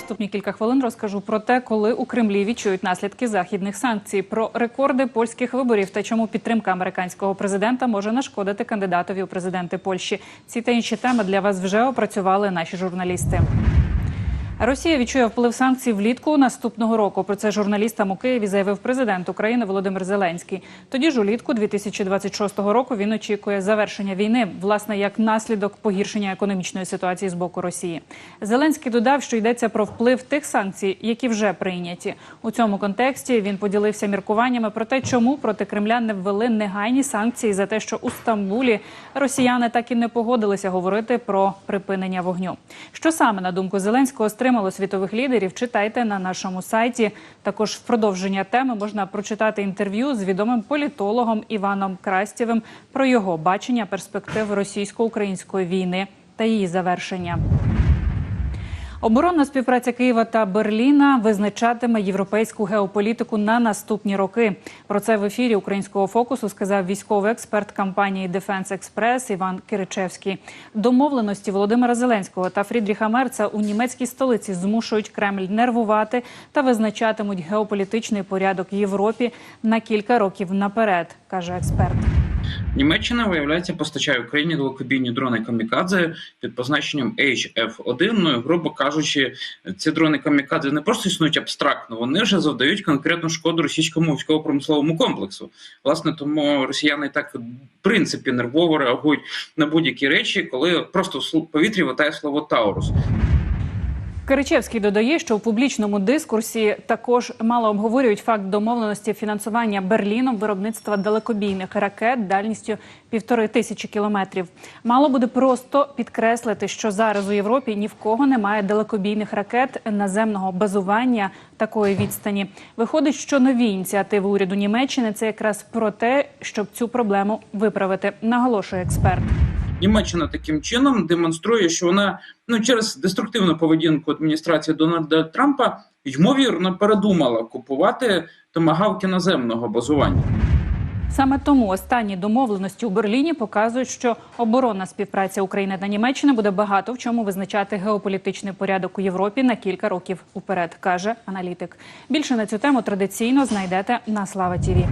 наступні кілька хвилин розкажу про те, коли у Кремлі відчують наслідки західних санкцій, про рекорди польських виборів та чому підтримка американського президента може нашкодити кандидатові у президенти Польщі. Ці та інші теми для вас вже опрацювали наші журналісти. Росія відчує вплив санкцій влітку наступного року. Про це журналістам у Києві заявив президент України Володимир Зеленський. Тоді ж улітку 2026 року він очікує завершення війни, власне, як наслідок погіршення економічної ситуації з боку Росії. Зеленський додав, що йдеться про вплив тих санкцій, які вже прийняті. У цьому контексті він поділився міркуваннями про те, чому проти Кремля не ввели негайні санкції за те, що у Стамбулі росіяни так і не погодилися говорити про припинення вогню. Що саме на думку Зеленського стримало світових лідерів? Читайте на нашому сайті. Також в продовження теми можна прочитати інтерв'ю з відомим політологом Іваном Крастєвим про його бачення перспектив російсько-української війни та її завершення. Оборонна співпраця Києва та Берліна визначатиме європейську геополітику на наступні роки. Про це в ефірі українського фокусу сказав військовий експерт компанії Дефенс Експрес Іван Киричевський. Домовленості Володимира Зеленського та Фрідріха Мерца у німецькій столиці змушують Кремль нервувати та визначатимуть геополітичний порядок Європі на кілька років наперед, каже експерт. Німеччина виявляється постачає Україні далекобійні дрони камікадзе під позначенням HF-1. Ну і грубо кажучи, ці дрони камікадзе не просто існують абстрактно, вони вже завдають конкретну шкоду російському військово-промисловому комплексу. Власне, тому росіяни так в принципі нервово реагують на будь-які речі, коли просто в повітрі витає слово Таурус. Киричевський додає, що у публічному дискурсі також мало обговорюють факт домовленості фінансування Берліном виробництва далекобійних ракет дальністю півтори тисячі кілометрів. Мало буде просто підкреслити, що зараз у Європі ні в кого немає далекобійних ракет наземного базування такої відстані. Виходить, що нові ініціативи уряду Німеччини це якраз про те, щоб цю проблему виправити, наголошує експерт. Німеччина таким чином демонструє, що вона ну через деструктивну поведінку адміністрації Дональда Трампа ймовірно передумала купувати томагавки наземного базування. Саме тому останні домовленості у Берліні показують, що оборонна співпраця України та Німеччини буде багато в чому визначати геополітичний порядок у Європі на кілька років уперед, каже аналітик. Більше на цю тему традиційно знайдете на Слава Тіві.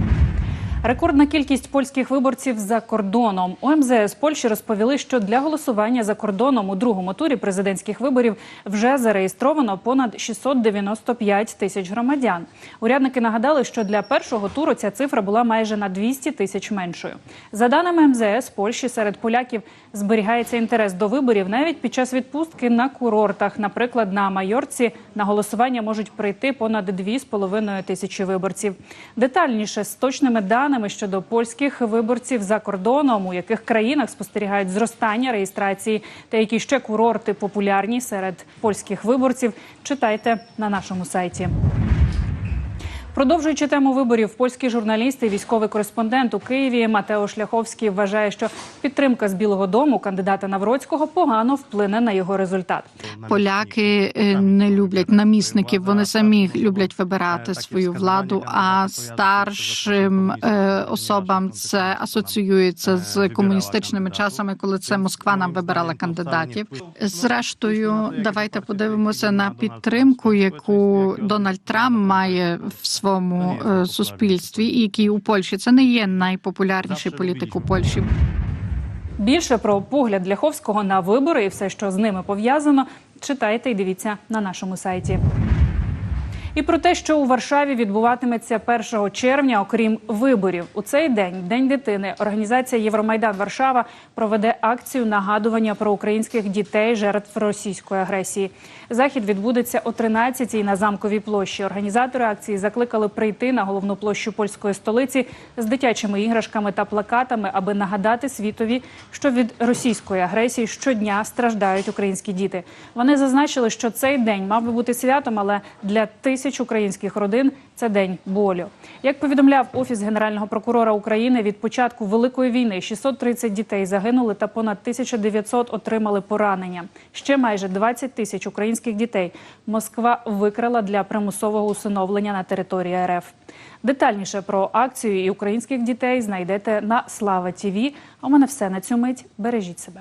Рекордна кількість польських виборців за кордоном у МЗС Польщі розповіли, що для голосування за кордоном у другому турі президентських виборів вже зареєстровано понад 695 тисяч громадян. Урядники нагадали, що для першого туру ця цифра була майже на 200 тисяч меншою. За даними МЗС Польщі, серед поляків зберігається інтерес до виборів навіть під час відпустки на курортах. Наприклад, на Майорці на голосування можуть прийти понад 2,5 тисячі виборців. Детальніше з точними даними даними щодо польських виборців за кордоном, у яких країнах спостерігають зростання реєстрації, та які ще курорти популярні серед польських виборців, читайте на нашому сайті. Продовжуючи тему виборів, польський журналіст і військовий кореспондент у Києві Матео Шляховський вважає, що підтримка з Білого Дому кандидата Навроцького погано вплине на його результат. Поляки е, не люблять намісників. Вони самі люблять вибирати свою владу. А старшим е, особам це асоціюється з комуністичними часами, коли це Москва нам вибирала кандидатів. Зрештою, давайте подивимося на підтримку, яку Дональд Трамп має в своєму е, суспільстві, і який у Польщі це не є найпопулярніший політик у Польщі. Більше про погляд Ляховського на вибори і все, що з ними пов'язано, читайте і дивіться на нашому сайті. І про те, що у Варшаві відбуватиметься 1 червня, окрім виборів, у цей день, день дитини, організація Євромайдан Варшава проведе акцію нагадування про українських дітей, жертв російської агресії. Захід відбудеться о 13-й на замковій площі. Організатори акції закликали прийти на головну площу польської столиці з дитячими іграшками та плакатами, аби нагадати світові, що від російської агресії щодня страждають українські діти. Вони зазначили, що цей день мав би бути святом, але для тисяч українських родин це день болю. Як повідомляв офіс генерального прокурора України, від початку великої війни 630 дітей загинули та понад 1900 отримали поранення. Ще майже 20 тисяч українських дітей Москва викрала для примусового усиновлення на території РФ. Детальніше про акцію і українських дітей знайдете на Слава Тіві. А у мене все на цю мить. Бережіть себе.